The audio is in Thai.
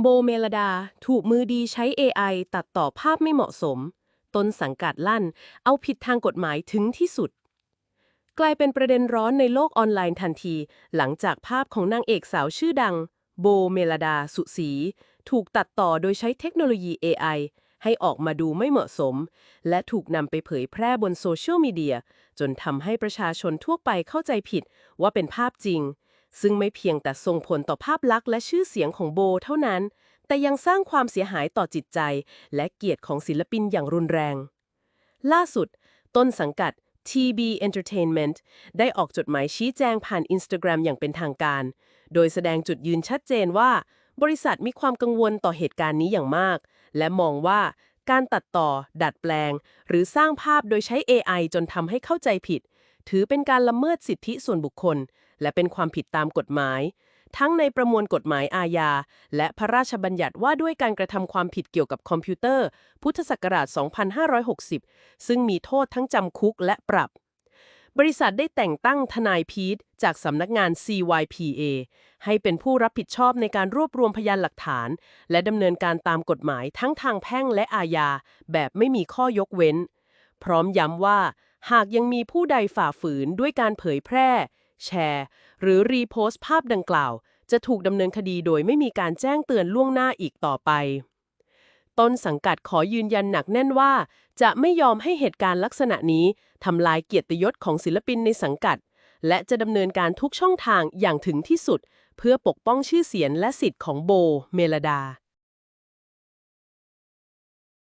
โบเมลดาถูกมือดีใช้ AI ตัดต่อภาพไม่เหมาะสม ต้นสังกัดลั่น เอาผิดทางกฎหมายถึงที่สุด กลายเป็นประเด็นร้อนในโลกออนไลน์ทันที หลังจากภาพของนางเอกสาวชื่อดัง โบเมลดาสุสี ถูกตัดต่อโดยใช้เทคโนโลยี AI ให้ออกมาดูไม่เหมาะสม และถูกนำไปเผยแพร่บนโซเชียลมีเดีย จนทำให้ประชาชนทั่วไปเข้าใจผิดว่าเป็นภาพจริง ซึ่งไม่เพียงแต่ส่งผลต่อภาพลักษณ์และชื่อเสียงของโบเท่านั้น แต่ยังสร้างความเสียหายต่อจิตใจ และเกียรติของศิลปินอย่างรุนแรง ล่าสุด ต้นสังกัด TB Entertainment ได้ออกจดหมายชี้แจงผ่าน Instagram อย่างเป็นทางการ โดยแสดงจุดยืนชัดเจนว่า บริษัทมีความกังวลต่อเหตุการณ์นี้อย่างมาก และมองว่าการตัดต่อ ดัดแปลง หรือสร้างภาพโดยใช้ AI จนทำให้เข้าใจผิด ถือเป็นการละเมิดสิทธิส่วนบุคคล และเป็นความผิดตามกฎหมาย ทั้งในประมวลกฎหมายอาญา และพระราชบัญญัติว่าด้วยการกระทำความผิดเกี่ยวกับคอมพิวเตอร์ พุทธศักราช 2560 ซึ่งมีโทษทั้งจำคุกและปรับบริษัทได้แต่งตั้งทนายพีทจากสำนักงาน CYPA ให้เป็นผู้รับผิดชอบในการรวบรวมพยานหลักฐาน และดำเนินการตามกฎหมายทั้งทางแพ่งและอาญา แบบไม่มีข้อยกเว้น พร้อมย้ำว่า หากยังมีผู้ใดฝ่าฝืนด้วยการเผยแพร่ แชร์ หรือรีโพสต์ภาพดังกล่าว จะถูกดำเนินคดีโดยไม่มีการแจ้งเตือนล่วงหน้าอีกต่อไป ต้นสังกัดขอยืนยันหนักแน่นว่า จะไม่ยอมให้เหตุการณ์ลักษณะนี้ทำลายเกียรติยศของศิลปินในสังกัด และจะดำเนินการทุกช่องทางอย่างถึงที่สุด เพื่อปกป้องชื่อเสียงและสิทธิ์ของโบ เมลดา